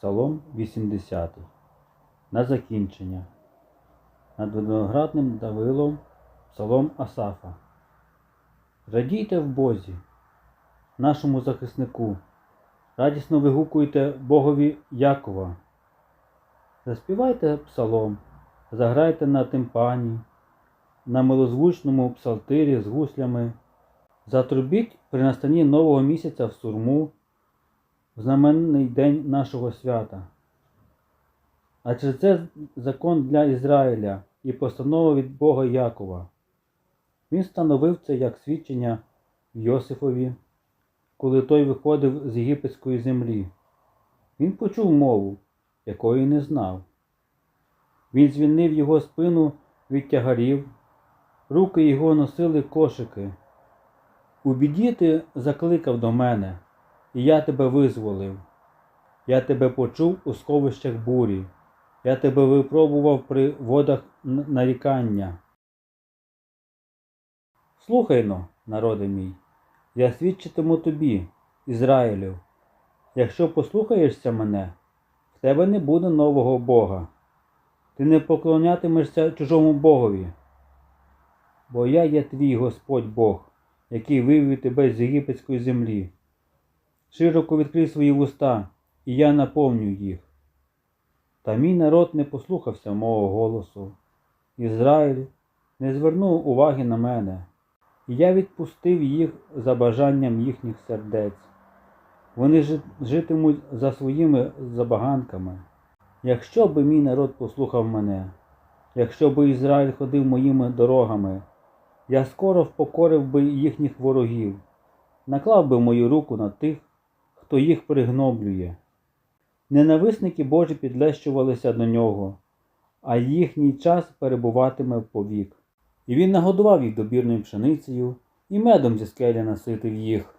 Псалом 80. На закінчення. Над виноградним Давилом Псалом Асафа. Радійте в Бозі, нашому захиснику. Радісно вигукуйте Богові Якова. Заспівайте псалом, заграйте на тимпані, на милозвучному псалтирі з гуслями. Затрубіть при настанні нового місяця в сурму, в знаменний день нашого свята. Адже це закон для Ізраїля і постанова від Бога Якова. Він встановив це як свідчення Йосифові, коли той виходив з єгипетської землі. Він почув мову, якої не знав. Він звільнив його спину від тягарів, руки його носили кошики. У біді ти закликав до мене, і я тебе визволив. Я тебе почув у сховищах бурі, я тебе випробував при водах нарікання. Слухай но, народи мій, я свідчитиму тобі, Ізраїлю. Якщо послухаєшся мене, в тебе не буде нового Бога. Ти не поклонятимешся чужому Богові. Бо я є твій Господь Бог, який вивів тебе з єгипетської землі. Широко відкрий свої вуста, і я наповню їх. Та мій народ не послухався мого голосу. Ізраїль не звернув уваги на мене, і я відпустив їх за бажанням їхніх сердець. Вони житимуть за своїми забаганками. Якщо би мій народ послухав мене, якщо би Ізраїль ходив моїми дорогами, я скоро впокорив би їхніх ворогів, наклав би мою руку на тих, хто їх пригноблює. Ненависники Божі підлещувалися до нього, а їхній час перебуватиме в повік. І він нагодував їх добірною пшеницею, і медом зі скелі наситив їх.